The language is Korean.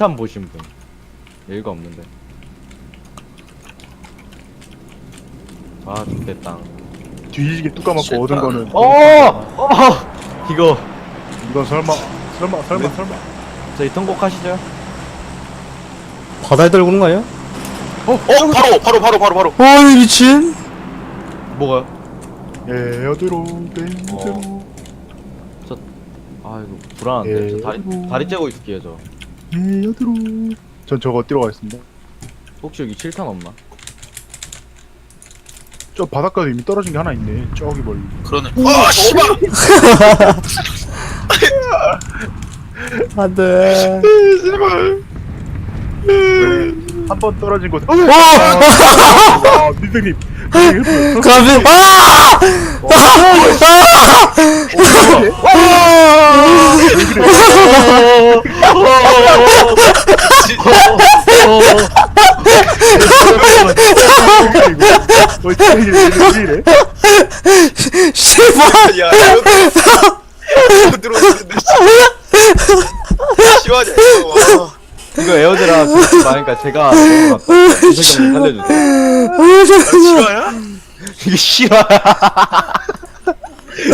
실탄 보신 분 여기가 없는데 아 좋겠다 뒤지게 뚜까 맞고. 얻은 거는 어! 어! 이거 이건 설마 설마 설마 네. 설마 저희 통곡하시죠? 바다에 떨구는 거 아니야? 어 바로 바로 바로 바로 바로 어이 미친 뭐가요? 에어드로 벤드로 아 이거 불안한데 저 다리, 에어드로. 다리 째고 있을게요 저 에어드로 전 저거 뛰러 가겠습니다 혹시 여기 실탄 없나? 저 바닷가도 이미 떨어진 게 하나 있네 저기 멀리 그러네 아 씨발 안돼 제발 한 번 떨어진 곳 어! 오! 아 민생님 민생님 가비 아! 왜 이래 왜 이래 씨발 야 이거 들어오는데 시와자 이거 이거 에어드라 그렇게 많으니까 제가 살려주세요 와 시와야? 이게 싫어요